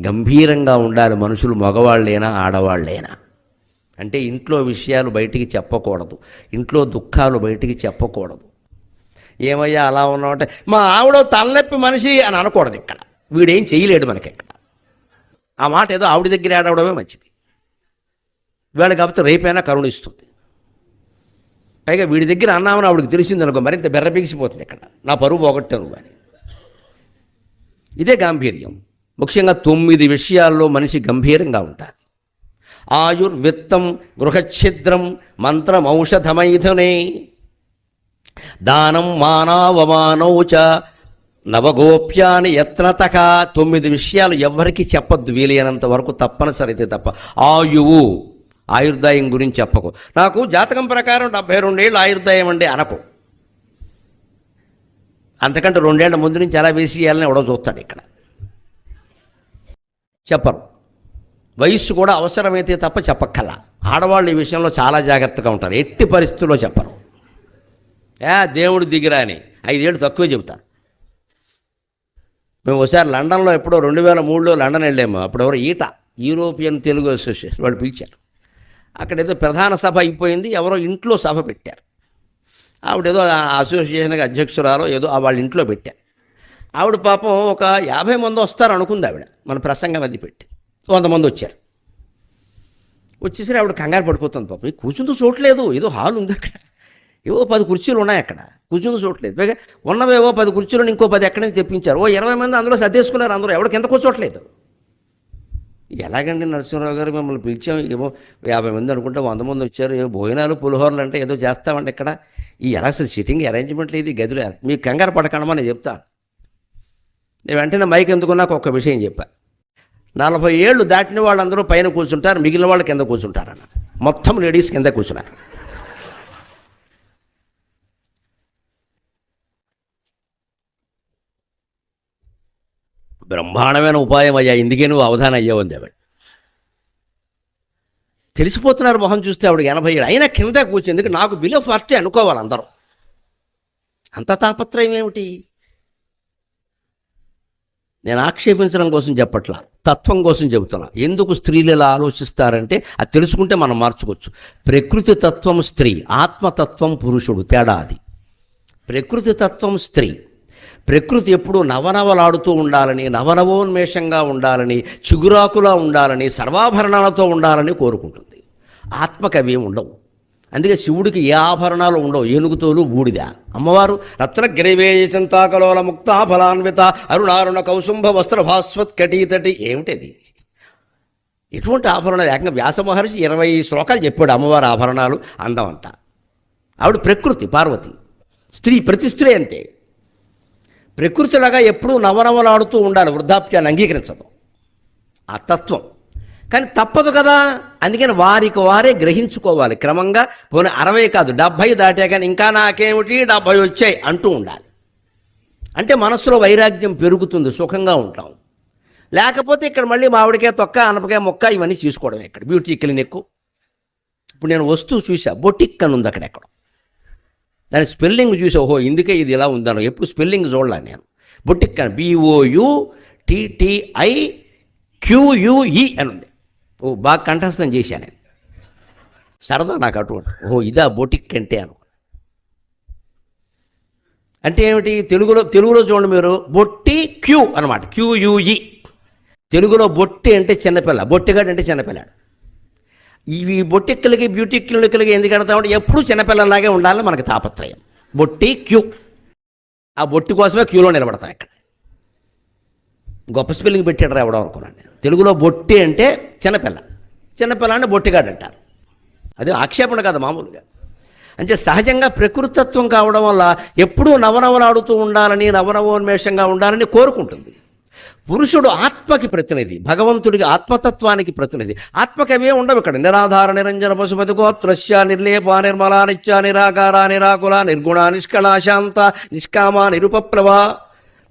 గంభీరంగా ఉండాలి మనుషులు మగవాళ్ళైనా ఆడవాళ్ళైనా. అంటే ఇంట్లో విషయాలు బయటికి చెప్పకూడదు. ఇంట్లో దుఃఖాలు బయటికి చెప్పకూడదు. ఏమయ్యా అలా ఉన్నావంటే మా ఆవిడ తలనొప్పి మనిషి అని అనకూడదు ఇక్కడ. వీడేం చేయలేడు మనకి ఇక్కడ ఆ మాట ఏదో ఆవిడ దగ్గర ఆడవడమే మంచిది. వీళ్ళ కాకపోతే రేపైనా కరుణిస్తుంది. పైగా వీడి దగ్గర అన్నామని ఆవిడకి తెలిసింది అనుకో మరింత బెర్రబిగిసిపోతుంది ఇక్కడ. నా పరువు పోగొట్టాను అని. ఇదే గాంభీర్యం. ముఖ్యంగా తొమ్మిది విషయాల్లో మనిషి గంభీరంగా ఉంటారు ఆయుర్విత్తం గృహఛిద్రం మంత్రం ఔషధమైథునే దానం మానావమానౌచ నవగోప్యాన్ని యత్నతక తొమ్మిది విషయాలు ఎవ్వరికీ చెప్పద్దు వీలైనంత వరకు తప్పనిసరి అయితే తప్ప. ఆయువు ఆయుర్దాయం గురించి చెప్పకు. నాకు జాతకం ప్రకారం డెబ్బై రెండేళ్ళు ఆయుర్దాయం అండి అనకు. అంతకంటే రెండేళ్ళ ముందు నుంచి ఎలా వేసి ఇవ్వాలని ఎవడో చూస్తాడు ఇక్కడ. చెప్పరు. వయస్సు కూడా అవసరమైతే తప్ప చెప్పక్కల. ఆడవాళ్ళు ఈ విషయంలో చాలా జాగ్రత్తగా ఉంటారు. ఎట్టి పరిస్థితుల్లో చెప్పరు. ఏ దేవుడు దిగిరా అని. ఐదేళ్ళు తక్కువే చెబుతారు మేము ఒకసారి లండన్లో ఎప్పుడో రెండు వేల మూడులో లండన్ వెళ్ళాము. అప్పుడు ఎవరు ఈట యూరోపియన్ తెలుగు అసోసియేషన్ వాళ్ళు పిలిచారు. అక్కడ ఏదో ప్రధాన సభ అయిపోయింది. ఎవరో ఇంట్లో సభ పెట్టారు. ఆవిడేదో అసోసియేషన్కి అధ్యక్షురాలో ఏదో ఆ వాళ్ళ ఇంట్లో పెట్టారు. ఆవిడ పాపం ఒక యాభై మంది వస్తారు అనుకుంది ఆవిడ. మన ప్రసంగం అది పెట్టి. వంద మంది వచ్చారు. వచ్చేసరి ఆవిడ కంగారు పడిపోతుంది పాపం. ఈ కూర్చుందో చూడలేదు ఏదో హాల్ ఉంది అక్కడ. ఏవో పది కుర్చీలు ఉన్నాయి అక్కడ. కూర్చుందో చూడలేదు పైగా ఉన్నవేవో పది కుర్చీలు ఇంకో పది ఎక్కడి నుంచి తెప్పించారు. ఓ ఇరవై మంది అందులో సర్దేసుకున్నారు అందరూ. ఎవరికి ఎంత కూర్చోట్లేదు ఎలాగండి నరసింహరావు గారు మిమ్మల్ని పిలిచాం. ఏమో యాభై మంది అనుకుంటే వంద మంది వచ్చారు. ఏమో భోజనాలు పులిహోరలు అంటే ఏదో చేస్తామండి ఇక్కడ. ఈ ఎలా సిట్టింగ్ అరేంజ్మెంట్ లేదు. గదిలో. మీకు కంగారు పడకండమని నేను చెప్తాను. నేను వెంటనే మైక్ ఎందుకున్నాక ఒక విషయం చెప్పా. నలభై ఏళ్ళు దాటిన వాళ్ళందరూ పైన కూర్చుంటారు మిగిలిన వాళ్ళు కింద కూర్చుంటారన్న మొత్తం లేడీస్ కింద కూర్చున్నారు. బ్రహ్మాండమైన ఉపాయం అయ్యా ఇందుకే నువ్వు అవధానం అయ్యావుంది ఆవిడ తెలిసిపోతున్నారు మొహం చూస్తే ఆవిడ ఎనభై ఏడు అయినా కింద కూర్చుంది నాకు బిలో ఫార్టీ అనుకోవాలి అందరూ. అంత తాపత్రయం ఏమిటి? నేను ఆక్షేపించడం కోసం చెప్పట్లా తత్వం కోసం చెబుతున్నా. ఎందుకు స్త్రీలు ఇలా ఆలోచిస్తారంటే అది తెలుసుకుంటే మనం మార్చుకోవచ్చు. ప్రకృతి తత్వం స్త్రీ ఆత్మతత్వం పురుషుడు తేడా అది. ప్రకృతి తత్వం స్త్రీ. ప్రకృతి ఎప్పుడూ నవనవలాడుతూ ఉండాలని నవనవోన్మేషంగా ఉండాలని చిగురాకులా ఉండాలని సర్వాభరణాలతో ఉండాలని కోరుకుంటుంది. ఆత్మకవి ఉండవు. అందుకే శివుడికి ఏ ఆభరణాలు ఉండవు? ఏనుగుతోలు బూడిద. అమ్మవారు రత్నగ్రైవేశంతాకలోల ముక్తా ఫలాన్విత అరుణారుణ కౌసుంభ వస్త్ర భాస్వత్ కటీతటి. ఏమిటది? ఎటువంటి ఆభరణాలు? ఏకంగా వ్యాస మహర్షి ఇరవై శ్లోకాలు చెప్పాడు అమ్మవారి ఆభరణాలు అందం అంతా ఆవిడ ప్రకృతి పార్వతి. స్త్రీ ప్రతి స్త్రీ అంతే. ప్రకృతిలాగా ఎప్పుడూ నవనవలాడుతూ ఉండాలి వృద్ధాప్యాన్ని అంగీకరించదు. ఆ తత్వం. కానీ తప్పదు కదా. అందుకని వారికి వారే గ్రహించుకోవాలి. క్రమంగా పోనీ అరవై కాదు డెబ్భై దాటే కానీ ఇంకా నాకేమిటి? డెబ్భై వచ్చాయి అంటూ ఉండాలి. అంటే మనసులో వైరాగ్యం పెరుగుతుంది సుఖంగా ఉంటాం. లేకపోతే ఇక్కడ మళ్ళీ మామిడికాయ తొక్క అనపకాయ మొక్క ఇవన్నీ తీసుకోవడం ఇక్కడ. Beauty clinic. ఇప్పుడు నేను వస్తువు చూసా బొటిక్ అని ఉంది అక్కడ ఎక్కడ. దాని స్పెల్లింగ్ చూసా ఓహో ఇందుకే ఇది ఇలా ఉందను. ఎప్పుడు స్పెల్లింగ్ చూడలే నేను. బొటిక్ అని బిఓయు టిటిఐ క్యూయుఈ అని ఉంది. ఓ బాగా కంఠస్థం చేశాను సరదా నాకు అటువంటి ఓ ఇదా బొటిక్ అంటే అను. అంటే ఏమిటి? తెలుగులో తెలుగులో చూడండి మీరు బొట్టి క్యూ అనమాట క్యూయుఈ తెలుగులో బొట్టి అంటే చిన్నపిల్ల బొట్టిగాడు అంటే చిన్నపిల్లాడు. ఇవి బొట్టిక్కలకి బ్యూటీ క్లినిక్లకి ఎందుకు అంటామంటే ఎప్పుడూ చిన్నపిల్లలాగే ఉండాలని మనకు తాపత్రయం. బొట్టి క్యూ. ఆ బొట్టి కోసమే క్యూలో నిలబడతాం ఇక్కడ. గొప్ప స్పెల్లింగ్ పెట్టాడు రావడం అనుకున్నాను నేను. తెలుగులో బొట్టి అంటే చిన్నపిల్ల. చిన్నపిల్ల అంటే బొట్టిగాడు అంటారు అది ఆక్షేపణ కాదు మామూలుగా. అంటే సహజంగా ప్రకృతత్వం కావడం వల్ల ఎప్పుడూ నవనవలాడుతూ ఉండాలని నవనవోన్మేషంగా ఉండాలని కోరుకుంటుంది. పురుషుడు ఆత్మకి ప్రతినిధి భగవంతుడికి ఆత్మతత్వానికి ప్రతినిధి. ఆత్మకవే ఉండవు ఇక్కడ. నిరాధార నిరంజన పశుపతి గోత్రస్య నిర్లేప నిర్మల నిత్య నిరాకార నిరాకుల నిర్గుణ నిష్కళ శాంత నిష్కామ నిరుపప్రభ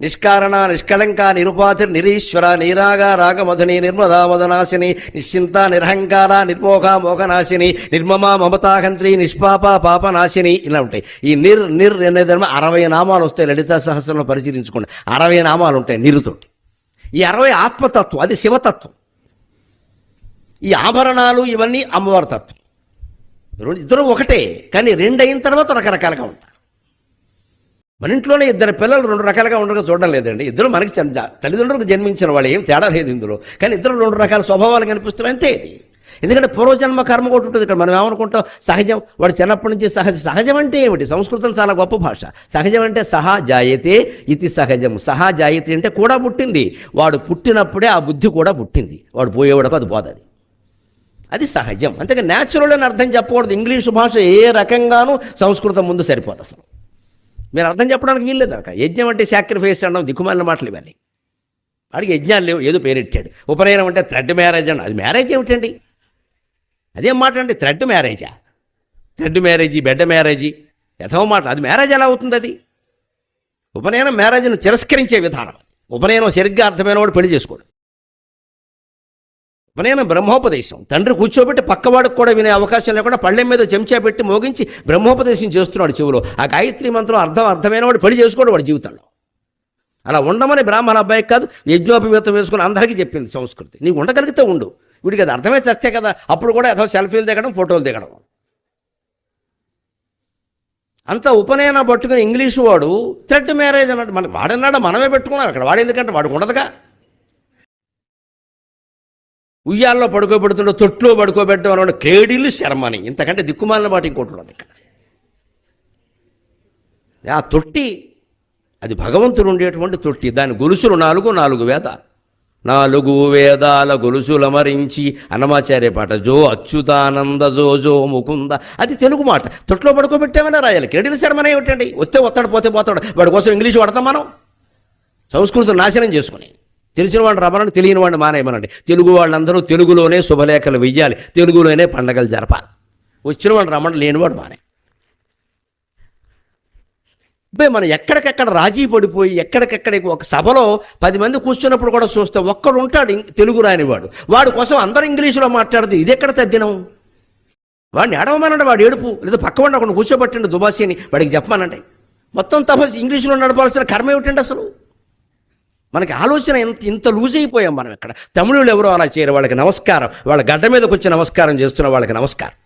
నిష్కారణ నిష్కళంక నిరుపాధి నిరీశ్వర నీరాగ రాగమధుని నిర్మదామదనాశిని నిశ్చింత నిరహంకార నిర్మోహ మోహనాశిని నిర్మమ మమతాహంత్రి నిష్పాప పాపనాశిని ఇలా ఉంటాయి. ఈ నిర్ నిర్ అనేది అరవై నామాలు వస్తాయి. లలితా సహస్రంలో పరిశీలించుకోండి. అరవై నామాలు ఉంటాయి నిరుతోటి. ఈ అరవై ఆత్మతత్వం అది శివతత్వం. ఈ ఆభరణాలు ఇవన్నీ అమ్మవారి తత్వం. ఇద్దరు ఒకటే కానీ రెండు అయిన తర్వాత రకరకాలుగా ఉంటాయి. మన ఇంట్లోనే ఇద్దరు పిల్లలు రెండు రకాలుగా ఉండగా చూడడం లేదండి. ఇద్దరు మనకి తల్లిదండ్రులకు జన్మించిన వాళ్ళు ఏం తేడా లేదు ఇందులో. కానీ ఇద్దరు రెండు రకాల స్వభావాలు కనిపిస్తున్నాయి అంతే ఇది. ఎందుకంటే పూర్వజన్మ కర్మ ఒకటి ఉంటుంది ఇక్కడ. మనం ఏమనుకుంటాం? సహజం. వాడు చిన్నప్పటి నుంచి సహజ సహజం అంటే ఏమిటి? సంస్కృతం చాలా గొప్ప భాష. సహజం అంటే సహా జాయతే ఇది సహజం సహా జాయతే అంటే కూడా పుట్టింది. వాడు పుట్టినప్పుడే ఆ బుద్ధి కూడా పుట్టింది. వాడు పోయేవాడకు అది పోదది అది. సహజం. అంతేగా న్యాచురల్ అని అర్థం చెప్పకూడదు. ఇంగ్లీషు భాష ఏ రకంగానూ సంస్కృతం ముందు సరిపోదు అసలు. మీరు అర్థం చెప్పడానికి వీల్లేదు అక్క యజ్ఞం అంటే సాక్రిఫైస్ అనడం దిక్కుమాలిన మాటలు ఇవన్నీ. వాడికి యజ్ఞాలు లేవు ఏదో పేరెట్టాడు ఉపనయనం అంటే థ్రెడ్ మ్యారేజ్ అండి అది మ్యారేజ్ ఏమిటండి? అదేం మాట అండి థ్రెడ్ మ్యారేజా థ్రెడ్ మ్యారేజీ బెడ్ మ్యారేజీ యథవ మాట. అది మ్యారేజ్ ఎలా అవుతుంది అది? ఉపనయనం మ్యారేజ్ను తిరస్కరించే విధానం. ఉపనయనం సరిగ్గా అర్థమైన వాడు పెళ్ళి చేసుకోడు. ఉపనయనం బ్రహ్మోపదేశం. తండ్రి కూర్చోబెట్టి పక్కవాడికి కూడా వినే అవకాశం లేకుండా పళ్ళెం మీద చెంచా పెట్టి మోగించి బ్రహ్మోపదేశం చేస్తున్నాడు చెవులో. ఆ గాయత్రి మంత్రం అర్థం అర్థమైన వాడు పెళ్ళి చేసుకోడు వాడి జీవితంలో. అలా ఉండమని బ్రాహ్మణ అబ్బాయికి కాదు యజ్ఞోపవేతం వేసుకుని అందరికీ చెప్పింది సంస్కృతి. నీకు ఉండగలిగితే ఉండు. వీడికి అది అర్థమే చస్తే కదా అప్పుడు కూడా ఏదో సెల్ఫీలు దిగడం ఫోటోలు దిగడం. అంత ఉపనయన పట్టుకుని ఇంగ్లీషు వాడు థ్రెడ్ మ్యారేజ్ అన్నట్టు మన వాడన్నాడు మనమే పెట్టుకున్నాం అక్కడ వాడు ఎందుకంటే వాడు ఉండదుగా. ఉయ్యాల్లో పడుకోబెడుతుండే తొట్లో పడుకోబెట్టడం అనమాట కేడీలు శర్మని. ఇంతకంటే దిక్కుమాలిన మాట ఇంకోటి ఉండదు ఇక్కడ. ఆ తొట్టి అది భగవంతుడు ఉండేటువంటి తొట్టి. దాని గొలుసులు నాలుగు నాలుగు వేద నాలుగు వేదాల గొలుసుల మరించి అన్నమాచార్య పాట జో అచ్యుతానంద జో జో ముకుంద అది తెలుగు మాట. తొట్లో పడుకోబెట్టామని రాయాలి. కేడీల శర్మనే ఏమిటండి? వస్తే వస్తాడు పోతే పోతాడు. వాడి కోసం ఇంగ్లీష్ వాడతాం మనం. సంస్కృతం నాశనం చేసుకుని. తెలిసిన వాడిని రమ్మనండి తెలియని వాడిని మానేయమనండి. తెలుగు వాళ్ళందరూ తెలుగులోనే శుభలేఖలు వెయ్యాలి తెలుగులోనే పండగలు జరపాలి. వచ్చిన వాడిని రమ్మని లేనివాడు మానే. అబ్బాయి మనం ఎక్కడికెక్కడ రాజీ పడిపోయి ఎక్కడికెక్కడ ఒక సభలో పది మంది కూర్చున్నప్పుడు కూడా చూస్తే ఒక్కడు ఉంటాడు తెలుగు రానివాడు వాడి. కోసం అందరూ ఇంగ్లీషులో మాట్లాడదు ఇది ఎక్కడ తద్దినం? వాడిని ఏడవమనండి వాడు ఏడుపు. లేదా పక్కవాడిని అక్కడ కూర్చోబట్టండి దుబాసిని వాడికి చెప్పమానండి. మొత్తం తప్ప ఇంగ్లీషులో నడపాల్సిన కర్మ ఏమిటండి అసలు? మనకి ఆలోచన ఇంత ఇంత లూజ్ అయిపోయాం మనం ఇక్కడ. తమిళులు ఎవరో అలా చేయరు. వాళ్ళకి నమస్కారం. వాళ్ళ గడ్డ మీదకి వచ్చి నమస్కారం చేస్తున్న వాళ్ళకి నమస్కారం.